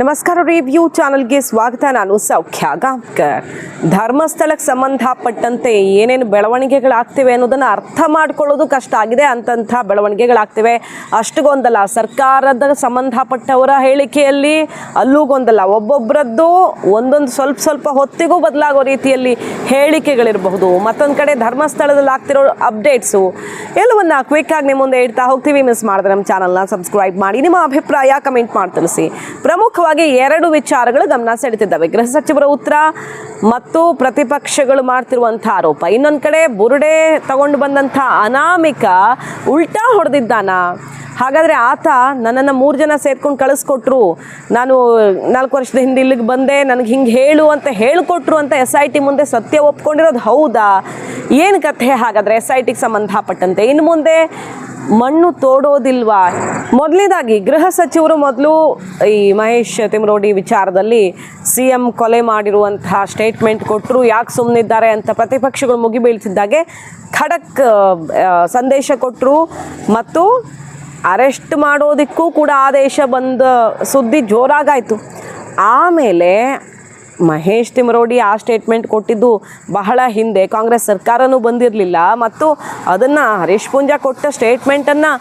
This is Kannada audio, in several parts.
ನಮಸ್ಕಾರ ರಿವ್ಯೂ ಚಾನಲ್ಗೆ ಸ್ವಾಗತ. ನಾನು ಸೌಖ್ಯ ಗಾಂವ್ಕರ್. ಧರ್ಮಸ್ಥಳಕ್ಕೆ ಸಂಬಂಧಪಟ್ಟಂತೆ ಏನೇನು ಬೆಳವಣಿಗೆಗಳಾಗ್ತಿವೆ ಅನ್ನೋದನ್ನು ಅರ್ಥ ಮಾಡ್ಕೊಳ್ಳೋದು ಕಷ್ಟ ಆಗಿದೆ ಅಂತಂಥ ಬೆಳವಣಿಗೆಗಳಾಗ್ತಿವೆ. ಅಷ್ಟು ಗೊಂದಲ ಸರ್ಕಾರದ ಸಂಬಂಧಪಟ್ಟವರ ಹೇಳಿಕೆಯಲ್ಲಿ ಅಲ್ಲೂ ಗೊಂದಲ ಒಬ್ಬೊಬ್ಬರದ್ದು ಒಂದೊಂದು ಸ್ವಲ್ಪ ಸ್ವಲ್ಪ ಹೊತ್ತಿಗೂ ಬದಲಾಗೋ ರೀತಿಯಲ್ಲಿ ಹೇಳಿಕೆಗಳಿರಬಹುದು. ಮತ್ತೊಂದು ಕಡೆ ಧರ್ಮಸ್ಥಳದಲ್ಲಿ ಆಗ್ತಿರೋ ಅಪ್ಡೇಟ್ಸು ಎಲ್ಲವನ್ನ ಆಗಿ ನಿಮ್ಮ ಮುಂದೆ ಇಡ್ತಾ ಹೋಗ್ತೀವಿ. ಮಿಸ್ ಮಾಡಿದ್ರೆ ನಮ್ಮ ಚಾನಲ್ನ ಸಬ್ಸ್ಕ್ರೈಬ್ ಮಾಡಿ, ನಿಮ್ಮ ಅಭಿಪ್ರಾಯ ಕಮೆಂಟ್ ಮಾಡಿ ತಿಳಿಸಿ. ಪ್ರಮುಖವಾಗಿ ಎರಡು ವಿಚಾರಗಳು ಗಮನ ಸೆಳೆತಿದ್ದಾವೆ ಗೃಹ ಸಚಿವರ ಉತ್ತರ ಮತ್ತು ಪ್ರತಿಪಕ್ಷಗಳು ಮಾಡ್ತಿರುವಂತಹ ಆರೋಪ. ಇನ್ನೊಂದು ಕಡೆ ಬುರುಡೆ ತಗೊಂಡು ಬಂದಂಥ ಅನಾಮಿಕ ಉಲ್ಟಾ ಹೊಡೆದಿದ್ದಾನ? ಹಾಗಾದರೆ ಆತ ನನ್ನನ್ನು ಮೂರು ಜನ ಸೇರ್ಕೊಂಡು ಕಳಿಸ್ಕೊಟ್ರು. ನಾನು ನಾಲ್ಕು ವರ್ಷದ ಹಿಂದೆ ಇಲ್ಲಿಗೆ ಬಂದೆ, ನನಗೆ ಹಿಂಗೆ ಹೇಳು ಅಂತ ಹೇಳಿಕೊಟ್ರು ಅಂತ ಎಸ್ ಐ ಟಿ ಮುಂದೆ ಸತ್ಯ ಒಪ್ಕೊಂಡಿರೋದು ಹೌದಾ? ಏನು ಕಥೆ ಹಾಗಾದರೆ ಎಸ್ ಐ ಟಿಗೆ ಸಂಬಂಧಪಟ್ಟಂತೆ? ಇನ್ನು ಮುಂದೆ ಮಣ್ಣು ತೋಡೋದಿಲ್ವಾ? ಮೊದಲನೇದಾಗಿ ಗೃಹ ಸಚಿವರು ಮೊದಲು ಈ ಮಹೇಶ್ ತಿಮ್ರೋಡಿ ವಿಚಾರದಲ್ಲಿ ಸಿ ಎಂ ಕೊಲೆ ಮಾಡಿರುವಂತಹ ಸ್ಟೇಟ್ಮೆಂಟ್ ಕೊಟ್ಟರು. ಯಾಕೆ ಸುಮ್ಮನಿದ್ದಾರೆ ಅಂತ ಪ್ರತಿಪಕ್ಷಗಳು ಮುಗಿಬೀಳ್ತಿದ್ದಾಗೆ ಖಡಕ್ ಸಂದೇಶ ಕೊಟ್ಟರು ಮತ್ತು ಅರೆಸ್ಟ್ ಮಾಡೋದಕ್ಕೂ ಕೂಡ ಆದೇಶ ಬಂದ ಸುದ್ದಿ ಜೋರಾಗಾಯಿತು. ಆಮೇಲೆ ಮಹೇಶ್ ತಿಮರೋಡಿ ಆ ಸ್ಟೇಟ್ಮೆಂಟ್ ಕೊಟ್ಟಿದ್ದು ಬಹಳ ಹಿಂದೆ. ಕಾಂಗ್ರೆಸ್ ಸರ್ಕಾರನೂ ಬಂದಿರಲಿಲ್ಲ. ಮತ್ತು ಅದನ್ನು ಹರೀಶ್ ಪೂಂಜಾ ಕೊಟ್ಟ ಸ್ಟೇಟ್ಮೆಂಟನ್ನು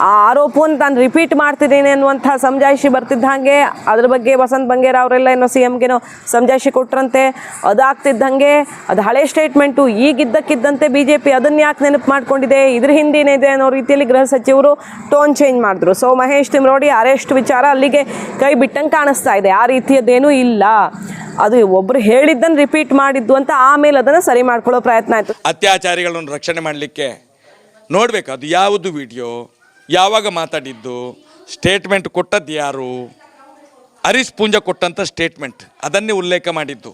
ಆ ಆರೋಪವನ್ನು ತಾನು ರಿಪೀಟ್ ಮಾಡ್ತಿದ್ದೇನೆ ಅನ್ನುವಂಥ ಸಮಜಾಯಿಷಿ ಬರ್ತಿದ್ದ ಹಾಗೆ. ಅದ್ರ ಬಗ್ಗೆ ವಸಂತ್ ಬಂಗೇರ ಅವರೆಲ್ಲ ಏನೋ ಸಿ ಎಮ್ಗೇನೋ ಸಮಜಾಯಿಷಿ ಕೊಟ್ರಂತೆ. ಅದಾಗ್ತಿದ್ದಂಗೆ ಅದು ಹಳೆ ಸ್ಟೇಟ್ಮೆಂಟು ಈಗಿದ್ದಕ್ಕಿದ್ದಂತೆ ಬಿ ಜೆ ಪಿ ಅದನ್ನು ಯಾಕೆ ನೆನಪು ಮಾಡ್ಕೊಂಡಿದೆ? ಇದ್ರ ಹಿಂದೇನಿದೆ ಅನ್ನೋ ರೀತಿಯಲ್ಲಿ ಗೃಹ ಸಚಿವರು ಟೋನ್ ಚೇಂಜ್ ಮಾಡಿದ್ರು. ಸೊ ಮಹೇಶ್ ತಿಮ್ರೋಡಿ ಅರೆಸ್ಟ್ ವಿಚಾರ ಅಲ್ಲಿಗೆ ಕೈ ಬಿಟ್ಟಂಗೆ ಕಾಣಿಸ್ತಾ ಇದೆ. ಆ ರೀತಿಯದ್ದೇನೂ ಇಲ್ಲ. ಅದು ಒಬ್ರು ಹೇಳಿದ್ದನ್ನು ರಿಪೀಟ್ ಮಾಡಿದ್ದು ಅಂತ ಆಮೇಲೆ ಅದನ್ನು ಸರಿ ಮಾಡ್ಕೊಳ್ಳೋ ಪ್ರಯತ್ನ ಆಯಿತು. ಅತ್ಯಾಚಾರಿಗಳನ್ನು ರಕ್ಷಣೆ ಮಾಡಲಿಕ್ಕೆ ನೋಡಬೇಕು, ಅದು ಯಾವುದು ವಿಡಿಯೋ ಯಾವಾಗ ಮಾತಾಡಿದ್ದು ಸ್ಟೇಟ್ಮೆಂಟ್ ಕೊಟ್ಟದ್ದು ಯಾರು, ಹರೀಶ್ ಪೂಂಜಾ ಕೊಟ್ಟಂಥ ಸ್ಟೇಟ್ಮೆಂಟ್ ಅದನ್ನೇ ಉಲ್ಲೇಖ ಮಾಡಿದ್ದು.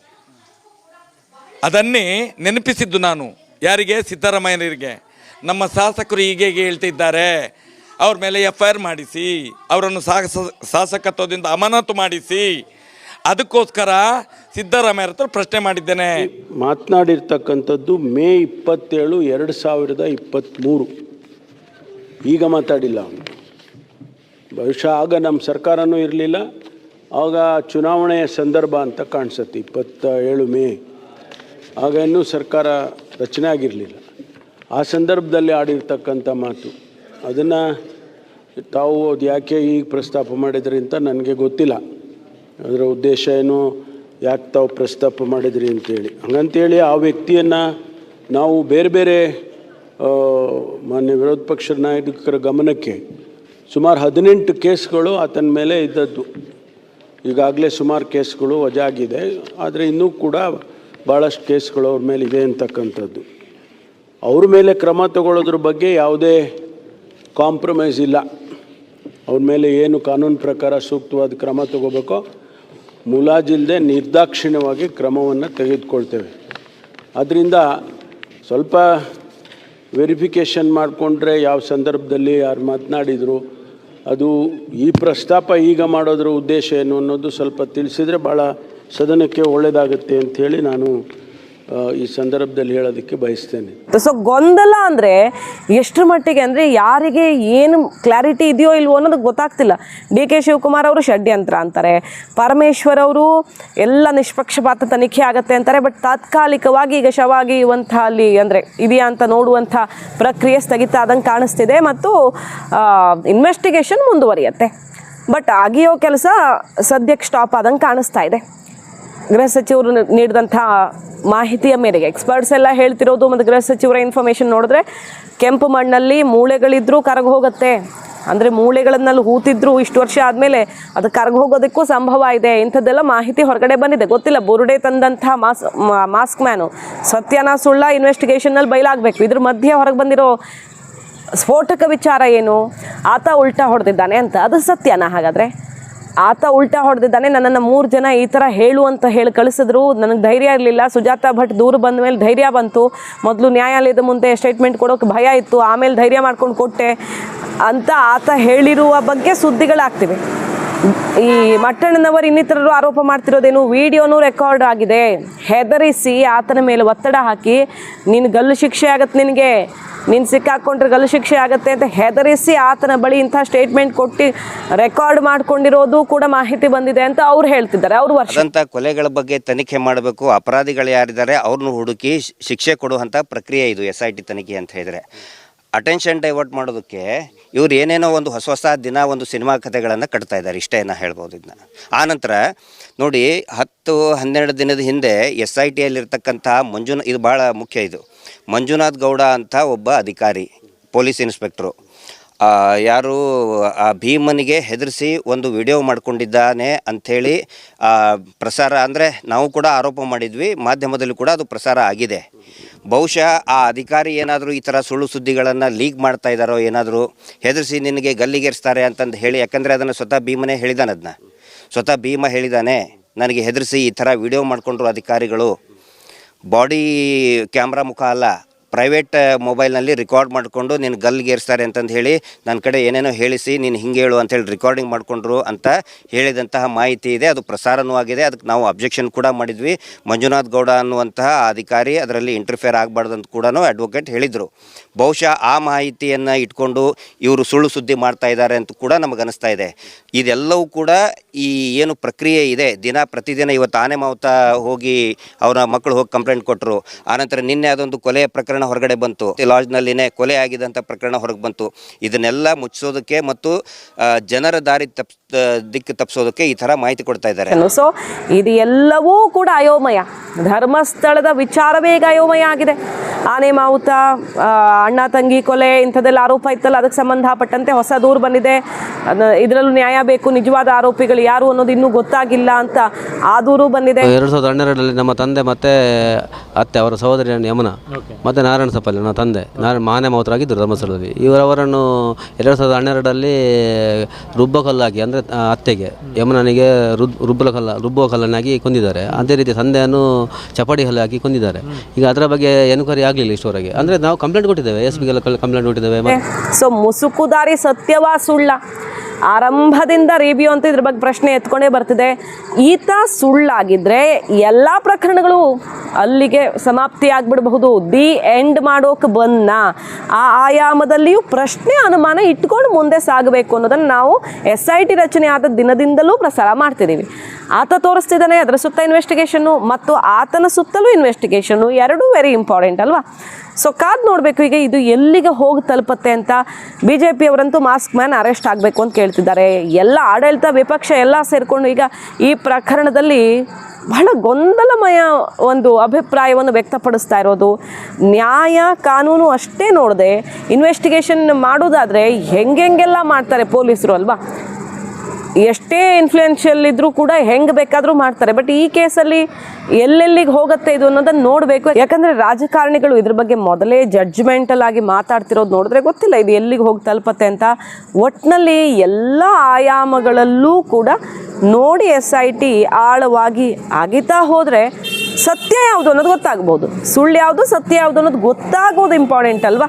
ಅದನ್ನೇ ನೆನಪಿಸಿದ್ದು ನಾನು, ಯಾರಿಗೆ? ಸಿದ್ದರಾಮಯ್ಯನವರಿಗೆ. ನಮ್ಮ ಶಾಸಕರು ಹೀಗೆ ಹೇಳ್ತಿದ್ದಾರೆ, ಅವ್ರ ಮೇಲೆ ಎಫ್ ಐ ಆರ್ ಮಾಡಿಸಿ, ಅವರನ್ನು ಸಾಹಸ, ಶಾಸಕತ್ವದಿಂದ ಅಮಾನತು ಮಾಡಿಸಿ ಅದಕ್ಕೋಸ್ಕರ ಸಿದ್ದರಾಮಯ್ಯ ಹತ್ರ ಪ್ರಶ್ನೆ ಮಾಡಿದ್ದೇನೆ. ಮಾತನಾಡಿರ್ತಕ್ಕಂಥದ್ದು ಮೇ ಇಪ್ಪತ್ತೇಳು ಎರಡು ಸಾವಿರದ ಇಪ್ಪತ್ತ್ಮೂರು. ಈಗ ಮಾತಾಡಿಲ್ಲ ಬಹುಶಃ ಆಗ ನಮ್ಮ ಸರ್ಕಾರನೂ ಇರಲಿಲ್ಲ. ಆಗ ಚುನಾವಣೆಯ ಸಂದರ್ಭ ಅಂತ ಕಾಣಿಸುತ್ತೆ ಇಪ್ಪತ್ತ ಏಳು ಮೇ. ಆಗ ಇನ್ನೂ ಸರ್ಕಾರ ರಚನೆ ಆಗಿರಲಿಲ್ಲ. ಆ ಸಂದರ್ಭದಲ್ಲಿ ಆಡಿರ್ತಕ್ಕಂಥ ಮಾತು. ಅದನ್ನು ತಾವು ಅದು ಯಾಕೆ ಈಗ ಪ್ರಸ್ತಾಪ ಮಾಡಿದ್ರಿ ಅಂತ ನನಗೆ ಗೊತ್ತಿಲ್ಲ. ಅದರ ಉದ್ದೇಶ ಏನು? ಯಾಕೆ ತಾವು ಪ್ರಸ್ತಾಪ ಮಾಡಿದ್ರಿ ಅಂತೇಳಿ. ಹಂಗಂತೇಳಿ ಆ ವ್ಯಕ್ತಿಯನ್ನು ನಾವು ಬೇರೆ ಬೇರೆ ಮಾನ್ಯ ವಿರೋಧ ಪಕ್ಷದ ನಾಯಕರ ಗಮನಕ್ಕೆ ಸುಮಾರು ಹದಿನೆಂಟು ಕೇಸ್ಗಳು ಆತನ ಮೇಲೆ ಇದ್ದದ್ದು. ಈಗಾಗಲೇ ಸುಮಾರು ಕೇಸ್ಗಳು ವಜಾ ಆಗಿದೆ ಆದರೆ ಇನ್ನೂ ಕೂಡ ಭಾಳಷ್ಟು ಕೇಸ್ಗಳು ಅವ್ರ ಮೇಲೆ ಇದೆ ಅಂತಕ್ಕಂಥದ್ದು. ಅವ್ರ ಮೇಲೆ ಕ್ರಮ ತಗೊಳ್ಳೋದ್ರ ಬಗ್ಗೆ ಯಾವುದೇ ಕಾಂಪ್ರಮೈಸ್ ಇಲ್ಲ. ಅವ್ರ ಮೇಲೆ ಏನು ಕಾನೂನು ಪ್ರಕಾರ ಸೂಕ್ತವಾದ ಕ್ರಮ ತಗೋಬೇಕೋ ಮುಲಾಜಿಲ್ಲದೆ ನಿರ್ದಾಕ್ಷಿಣ್ಯವಾಗಿ ಕ್ರಮವನ್ನು ತೆಗೆದುಕೊಳ್ತೇವೆ. ಅದರಿಂದ ಸ್ವಲ್ಪ ವೆರಿಫಿಕೇಷನ್ ಮಾಡಿಕೊಂಡ್ರೆ ಯಾವ ಸಂದರ್ಭದಲ್ಲಿ ಯಾರು ಮಾತನಾಡಿದರು, ಅದು ಈ ಪ್ರಸ್ತಾಪ ಈಗ ಮಾಡೋದ್ರ ಉದ್ದೇಶ ಏನು ಅನ್ನೋದು ಸ್ವಲ್ಪ ತಿಳಿಸಿದರೆ ಭಾಳ ಸದನಕ್ಕೆ ಒಳ್ಳೆಯದಾಗುತ್ತೆ ಅಂಥೇಳಿ ನಾನು ಈ ಸಂದರ್ಭದಲ್ಲಿ ಹೇಳೋದಕ್ಕೆ ಬಯಸ್ತೇನೆ. ಸೊ ಗೊಂದಲ ಅಂದರೆ ಎಷ್ಟರ ಮಟ್ಟಿಗೆ ಅಂದರೆ ಯಾರಿಗೆ ಏನು ಕ್ಲಾರಿಟಿ ಇದೆಯೋ ಇಲ್ವೋ ಅನ್ನೋದು ಗೊತ್ತಾಗ್ತಿಲ್ಲ. ಡಿ ಕೆ ಶಿವಕುಮಾರ್ ಅವರು ಷಡ್ಯಂತ್ರ ಅಂತಾರೆ. ಪರಮೇಶ್ವರ್ ಅವರು ಎಲ್ಲ ನಿಷ್ಪಕ್ಷಪಾತ ತನಿಖೆ ಆಗುತ್ತೆ ಅಂತಾರೆ. ಬಟ್ ತಾತ್ಕಾಲಿಕವಾಗಿ ಈಗ ಶವಾಗಿಯುವಂಥ ಅಲ್ಲಿ ಅಂದರೆ ಇದೆಯಾ ಅಂತ ನೋಡುವಂಥ ಪ್ರಕ್ರಿಯೆ ಸ್ಥಗಿತ ಆದಂಗೆ ಕಾಣಿಸ್ತಿದೆ ಮತ್ತು ಇನ್ವೆಸ್ಟಿಗೇಷನ್ ಮುಂದುವರಿಯುತ್ತೆ. ಬಟ್ ಆಗಿಯೋ ಕೆಲಸ ಸದ್ಯಕ್ಕೆ ಸ್ಟಾಪ್ ಆದಂಗೆ ಕಾಣಿಸ್ತಾ ಇದೆ. ಗೃಹ ಸಚಿವರು ನೀಡಿದಂಥ ಮಾಹಿತಿಯ ಮೇರೆಗೆ ಎಕ್ಸ್ಪರ್ಟ್ಸ್ ಎಲ್ಲ ಹೇಳ್ತಿರೋದು ಮತ್ತು ಗೃಹ ಸಚಿವರ ಇನ್ಫಾರ್ಮೇಷನ್ ನೋಡಿದ್ರೆ ಕೆಂಪು ಮಣ್ಣಲ್ಲಿ ಮೂಳೆಗಳಿದ್ದರೂ ಕರಗು ಹೋಗುತ್ತೆ. ಅಂದರೆ ಮೂಳೆಗಳನ್ನಲ್ಲಿ ಹೂತಿದ್ರು ಇಷ್ಟು ವರ್ಷ ಆದಮೇಲೆ ಅದು ಕರಗು ಹೋಗೋದಕ್ಕೂ ಸಂಭವ ಇದೆ. ಇಂಥದ್ದೆಲ್ಲ ಮಾಹಿತಿ ಹೊರಗಡೆ ಬಂದಿದೆ. ಗೊತ್ತಿಲ್ಲ, ಬುರುಡೆ ತಂದಂಥ ಮಾಸ್ ಮಾಸ್ಕ್ ಮ್ಯಾನು. ಸತ್ಯನ ಸುಳ್ಳ ಇನ್ವೆಸ್ಟಿಗೇಷನ್ನಲ್ಲಿ ಬಯಲಾಗಬೇಕು. ಇದ್ರ ಮಧ್ಯೆ ಹೊರಗೆ ಬಂದಿರೋ ಸ್ಫೋಟಕ ವಿಚಾರ ಏನು? ಆತ ಉಲ್ಟಾ ಹೊಡೆದಿದ್ದಾನೆ ಅಂತ. ಅದು ಸತ್ಯನ ಹಾಗಾದರೆ? ಆತ ಉಲ್ಟಾ ಹೊಡೆದಿದ್ದಾನೆ. ನನ್ನನ್ನು ಮೂರು ಜನ ಈ ಥರ ಹೇಳು ಅಂತ ಹೇಳಿ ಕಳಿಸಿದ್ರು. ನನಗೆ ಧೈರ್ಯ ಇರಲಿಲ್ಲ. ಸುಜಾತ ಭಟ್ ದೂರ ಬಂದ ಮೇಲೆ ಧೈರ್ಯ ಬಂತು. ಮೊದಲು ನ್ಯಾಯಾಲಯದ ಮುಂದೆ ಸ್ಟೇಟ್ಮೆಂಟ್ ಕೊಡೋಕೆ ಭಯ ಇತ್ತು. ಆಮೇಲೆ ಧೈರ್ಯ ಮಾಡ್ಕೊಂಡು ಕೊಟ್ಟೆ ಅಂತ ಆತ ಹೇಳಿರುವ ಬಗ್ಗೆ ಸುದ್ದಿಗಳಾಗ್ತಿವೆ. ಈ ಮಟ್ಟಣ್ಣನವರು ಇನ್ನಿತರರು ಆರೋಪ ಮಾಡ್ತಿರೋದೇನು? ವಿಡಿಯೋನು ರೆಕಾರ್ಡ್ ಆಗಿದೆ. ಹೆದರಿಸಿ ಆತನ ಮೇಲೆ ಒತ್ತಡ ಹಾಕಿ ನಿನ್ನ ಗಲ್ಲು ಶಿಕ್ಷೆ ಆಗತ್ತೆ ನಿನಗೆ. ನೀನು ಸಿಕ್ಕಾಕ್ಕೊಂಡ್ರೆ ಗಲ್ಲು ಶಿಕ್ಷೆ ಆಗುತ್ತೆ ಅಂತ ಹೆದರಿಸಿ ಆತನ ಬಳಿ ಇಂಥ ಸ್ಟೇಟ್ಮೆಂಟ್ ಕೊಟ್ಟು ರೆಕಾರ್ಡ್ ಮಾಡ್ಕೊಂಡಿರೋದು ಕೂಡ ಮಾಹಿತಿ ಬಂದಿದೆ ಅಂತ ಅವ್ರು ಹೇಳ್ತಿದ್ದಾರೆ. ಅವರು ವರ್ಷ ಕೊಲೆಗಳ ಬಗ್ಗೆ ತನಿಖೆ ಮಾಡಬೇಕು. ಅಪರಾಧಿಗಳು ಯಾರಿದ್ದಾರೆ ಅವ್ರನ್ನ ಹುಡುಕಿ ಶಿಕ್ಷೆ ಕೊಡುವಂಥ ಪ್ರಕ್ರಿಯೆ ಇದು ಎಸ್ ಐ ಟಿ ತನಿಖೆ ಅಂತ ಹೇಳಿದರೆ. ಅಟೆನ್ಷನ್ ಡೈವರ್ಟ್ ಮಾಡೋದಕ್ಕೆ ಇವ್ರು ಏನೇನೋ ಒಂದು ಹೊಸ ಹೊಸ ದಿನ ಒಂದು ಸಿನಿಮಾ ಕಥೆಗಳನ್ನು ಕಟ್ತಾ ಇದ್ದಾರೆ. ಇಷ್ಟೇ ನಾ ಹೇಳ್ಬೋದು ಇದನ್ನ ಆನಂತರ ನೋಡಿ ಹತ್ತು ಹನ್ನೆರಡು ದಿನದ ಹಿಂದೆ ಎಸ್ ಐ ಟಿಯಲ್ಲಿರ್ತಕ್ಕಂಥ ಮಂಜುನಾ, ಇದು ಭಾಳ ಮುಖ್ಯ ಇದು. ಮಂಜುನಾಥ್ ಗೌಡ ಅಂತ ಒಬ್ಬ ಅಧಿಕಾರಿ, ಪೊಲೀಸ್ ಇನ್ಸ್ಪೆಕ್ಟ್ರು. ಯಾರು ಆ ಭೀಮನಿಗೆ ಹೆದರಿಸಿ ಒಂದು ವಿಡಿಯೋ ಮಾಡಿಕೊಂಡಿದ್ದಾನೆ ಅಂಥೇಳಿ ಪ್ರಸಾರ ಅಂದರೆ ನಾವು ಕೂಡ ಆರೋಪ ಮಾಡಿದ್ವಿ. ಮಾಧ್ಯಮದಲ್ಲಿ ಕೂಡ ಅದು ಪ್ರಸಾರ ಆಗಿದೆ. ಬಹುಶಃ ಆ ಅಧಿಕಾರಿ ಏನಾದರೂ ಈ ಥರ ಸುಳ್ಳು ಸುದ್ದಿಗಳನ್ನು ಲೀಕ್ ಮಾಡ್ತಾ ಇದ್ದಾರೋ ಏನಾದರೂ ಹೆದರಿಸಿ ನಿನಗೆ ಗಲ್ಲಿಗೇರಿಸ್ತಾರೆ ಅಂತಂದು ಹೇಳಿ, ಯಾಕಂದರೆ ಅದನ್ನು ಸ್ವತಃ ಭೀಮನೇ ಹೇಳಿದಾನೆ ಅದನ್ನ ಸ್ವತಃ ಭೀಮ ಹೇಳಿದಾನೆ, ನನಗೆ ಹೆದರಿಸಿ ಈ ಥರ ವಿಡಿಯೋ ಮಾಡಿಕೊಂಡ್ರು ಅಧಿಕಾರಿಗಳು. ಬಾಡಿ ಕ್ಯಾಮ್ರಾ ಮುಖ ಅಲ್ಲ ಪ್ರೈವೇಟ್ ಮೊಬೈಲ್ನಲ್ಲಿ ರೆಕಾರ್ಡ್ ಮಾಡಿಕೊಂಡು ನೀನು ಗಲ್ಲಿಗೇರಿಸ್ತಾರೆ ಅಂತಂದು ಹೇಳಿ ನನ್ನ ಕಡೆ ಏನೇನೋ ಹೇಳಿಸಿ, ನೀನು ಹಿಂಗೆ ಹೇಳು ಅಂತೇಳಿ ರೆಕಾರ್ಡಿಂಗ್ ಮಾಡಿಕೊಂಡ್ರು ಅಂತ ಹೇಳಿದಂತಹ ಮಾಹಿತಿ ಇದೆ. ಅದು ಪ್ರಸಾರನೂ ಆಗಿದೆ. ಅದಕ್ಕೆ ನಾವು ಅಬ್ಜೆಕ್ಷನ್ ಕೂಡ ಮಾಡಿದ್ವಿ. ಮಂಜುನಾಥ್ ಗೌಡ ಅನ್ನುವಂತಹ ಅಧಿಕಾರಿ ಅದರಲ್ಲಿ ಇಂಟರ್ಫೇರ್ ಆಗಬಾರ್ದು ಅಂತ ಕೂಡ ಅಡ್ವೊಕೇಟ್ ಹೇಳಿದರು. ಬಹುಶಃ ಆ ಮಾಹಿತಿಯನ್ನು ಇಟ್ಕೊಂಡು ಇವರು ಸುಳ್ಳು ಸುದ್ದಿ ಮಾಡ್ತಾ ಇದ್ದಾರೆ ಅಂತ ಕೂಡ ನಮಗೆ ಅನಿಸ್ತಾ ಇದೆ. ಇದೆಲ್ಲವೂ ಕೂಡ ಈ ಏನು ಪ್ರಕ್ರಿಯೆ ಇದೆ. ದಿನ ಪ್ರತಿದಿನ ಇವತ್ತು ಆನೆ ಮಾವುತ ಹೋಗಿ ಅವರ ಮಕ್ಕಳು ಹೋಗಿ ಕಂಪ್ಲೇಂಟ್ ಕೊಟ್ಟರು ಆನಂತರ ನಿನ್ನೆ ಅದೊಂದು ಕೊಲೆಯ ಪ್ರಕರಣ ಹೊರಗಡೆ ಬಂತು. ಲಾಡ್ಜ್ನಲ್ಲಿನೇ ಕೊಲೆ ಆಗಿದಂಥ ಪ್ರಕರಣ ಹೊರಗೆ ಬಂತು. ಇದನ್ನೆಲ್ಲ ಮುಚ್ಚಿಸೋದಕ್ಕೆ ಮತ್ತು ಜನರ ದಾರಿ ತಪ್ಪ ದಿಕ್ಕು ತಪ್ಪಿಸೋದಕ್ಕೆ ಈ ಥರ ಮಾಹಿತಿ ಕೊಡ್ತಾ ಇದ್ದಾರೆ. ಸೊ ಇದು ಎಲ್ಲವೂ ಕೂಡ ಅಯೋಮಯ. ಧರ್ಮಸ್ಥಳದ ವಿಚಾರವೇ ಈಗ ಅಯೋಮಯ ಆಗಿದೆ. ಆನೆ ಮಾವುತ ಆ, ಅಣ್ಣ ತಂಗಿ ಕೊಲೆ ಇಂಥದ್ದೆಲ್ಲ ಆರೋಪ ಇತ್ತಲ್ಲ ಅದಕ್ಕೆ ಸಂಬಂಧಪಟ್ಟಂತೆ ಹೊಸ ದೂರು ಬಂದಿದೆ. ಇದರಲ್ಲೂ ನ್ಯಾಯ ಬೇಕು ನಿಜವಾದ ಆರೋಪಿಗಳು ಯಾರು ಅನ್ನೋದು ಇನ್ನೂ ಗೊತ್ತಾಗಿಲ್ಲ ಅಂತ ಆ ದೂರು ಬಂದಿದೆ. ಎರಡು ಸಾವಿರದ ಹನ್ನೆರಡರಲ್ಲಿ ನಮ್ಮ ತಂದೆ ಮತ್ತೆ ಅತ್ತೆ ಅವರ ಸಹೋದರಿ ಯಮುನಾ. ಮತ್ತೆ ನಾರಾಯಣ ಸಪ್ಪಲ್ಲಿ, ನನ್ನ ತಂದೆ. ನಾರಾಯಣ ಮಾನೆ ಮಾವುತರಾಗಿದ್ದರು ಧರ್ಮಸ್ಥಳದಲ್ಲಿ. ಇವರವರನ್ನು ಎರಡು ಸಾವಿರದ ಹನ್ನೆರಡರಲ್ಲಿ ರುಬ್ಬ ಕಲ್ಲಾಕಿ ಅಂದರೆ ಅತ್ತೆಗೆ, ಯಮುನನಿಗೆ ರುಬ್ ರುಬ್ಬಲ ಕಲ್ಲ ರುಬ್ಬುವ ಕಲ್ಲನ್ನಾಗಿ ಕೊಂದಿದ್ದಾರೆ. ಅದೇ ರೀತಿ ತಂದೆಯನ್ನು ಚಪಾಡಿ ಹಲ್ಲಾಗಿ ಕೊಂದಿದ್ದಾರೆ. ಈಗ ಅದರ ಬಗ್ಗೆ ಎನ್ಕ್ವೈರಿ ಆಗಲಿಲ್ಲ ಇಷ್ಟವರೆಗೆ. ಅಂದರೆ ನಾವು ಕಂಪ್ಲೇಂಟ್ ಕೊಟ್ಟಿದ್ದೇವೆ, ಎಸ್ ಬಿಗೆಲ್ಲ ಕಂಪ್ಲೇಂಟ್ ಕೊಟ್ಟಿದ್ದೇವೆ ಸೊ ಮುಸುಕುದಾರಿ ಸತ್ಯವಾ ಸುಳ್ಳ ಆರಂಭದಿಂದ ರಿವ್ಯೂ ಅಂತ ಇದ್ರ ಬಗ್ಗೆ ಪ್ರಶ್ನೆ ಎತ್ಕೊಂಡೇ ಬರ್ತಿದೆ. ಈತ ಸುಳ್ಳಾಗಿದ್ರೆ ಎಲ್ಲ ಪ್ರಕರಣಗಳು ಅಲ್ಲಿಗೆ ಸಮಾಪ್ತಿ ಆಗ್ಬಿಡಬಹುದು. ದಿ ಎಂಡ್ ಮಾಡೋಕೆ ಬನ್ನ ಆ ಆಯಾಮದಲ್ಲಿಯೂ ಪ್ರಶ್ನೆ ಅನುಮಾನ ಇಟ್ಕೊಂಡು ಮುಂದೆ ಸಾಗಬೇಕು ಅನ್ನೋದನ್ನು ನಾವು ಎಸ್ ಐ ಟಿ ರಚನೆ ಆದ ದಿನದಿಂದಲೂ ಪ್ರಸಾರ ಮಾಡ್ತಿದ್ದೀವಿ. ಆತ ತೋರಿಸ್ತಿದ್ದಾನೆ, ಅದರ ಸುತ್ತ ಇನ್ವೆಸ್ಟಿಗೇಷನ್ನು ಮತ್ತು ಆತನ ಸುತ್ತಲೂ ಇನ್ವೆಸ್ಟಿಗೇಷನ್ನು ಎರಡೂ ವೆರಿ ಇಂಪಾರ್ಟೆಂಟ್ ಅಲ್ವಾ? ಸೊ ಕಾದ್ ನೋಡಬೇಕು ಈಗ ಇದು ಎಲ್ಲಿಗೆ ಹೋಗಿ ತಲುಪತ್ತೆ ಅಂತ ಬಿ ಜೆ ಪಿಯವರಂತೂ ಮಾಸ್ಕ್ ಮ್ಯಾನ್ ಅರೆಸ್ಟ್ ಆಗಬೇಕು ಅಂತ ಕೇಳ್ತಿದ್ದಾರೆ. ಎಲ್ಲ ಆಡಳಿತ ವಿಪಕ್ಷ ಎಲ್ಲ ಸೇರಿಕೊಂಡು ಈಗ ಈ ಪ್ರಕರಣದಲ್ಲಿ ಬಹಳ ಗೊಂದಲಮಯ ಒಂದು ಅಭಿಪ್ರಾಯವನ್ನು ವ್ಯಕ್ತಪಡಿಸ್ತಾ ಇರೋದು. ನ್ಯಾಯ ಕಾನೂನು ಅಷ್ಟೇ ನೋಡದೆ ಇನ್ವೆಸ್ಟಿಗೇಷನ್ ಮಾಡೋದಾದರೆ ಹೆಂಗೆಂಗೆಲ್ಲ ಮಾಡ್ತಾರೆ ಪೊಲೀಸರು ಅಲ್ವಾ? ಎಷ್ಟೇ ಇನ್ಫ್ಲೂಯೆನ್ಷಿಯಲ್ ಇದ್ರೂ ಕೂಡ ಹೆಂಗೆ ಬೇಕಾದರೂ ಮಾಡ್ತಾರೆ. ಬಟ್ ಈ ಕೇಸಲ್ಲಿ ಎಲ್ಲೆಲ್ಲಿಗೆ ಹೋಗುತ್ತೆ ಇದು ಅನ್ನೋದನ್ನ ನೋಡಬೇಕು. ಯಾಕಂದರೆ ರಾಜಕಾರಣಿಗಳು ಇದ್ರ ಬಗ್ಗೆ ಮೊದಲೇ ಜಡ್ಜ್ಮೆಂಟಲ್ ಆಗಿ ಮಾತಾಡ್ತಿರೋದು ನೋಡಿದ್ರೆ ಗೊತ್ತಿಲ್ಲ ಇದು ಎಲ್ಲಿಗೆ ಹೋಗಿ ತಲುಪತ್ತೆ ಅಂತ. ಒಟ್ಟಿನಲ್ಲಿ ಎಲ್ಲ ಆಯಾಮಗಳಲ್ಲೂ ಕೂಡ ನೋಡಿ ಎಸ್ ಐ ಟಿ ಆಳವಾಗಿ ಅಗಿತಾ ಹೋದರೆ ಸತ್ಯ ಯಾವುದು ಅನ್ನೋದು ಗೊತ್ತಾಗ್ಬೋದು. ಸುಳ್ಳು ಯಾವುದು ಸತ್ಯ ಯಾವುದು ಅನ್ನೋದು ಗೊತ್ತಾಗೋದು ಇಂಪಾರ್ಟೆಂಟ್ ಅಲ್ವಾ?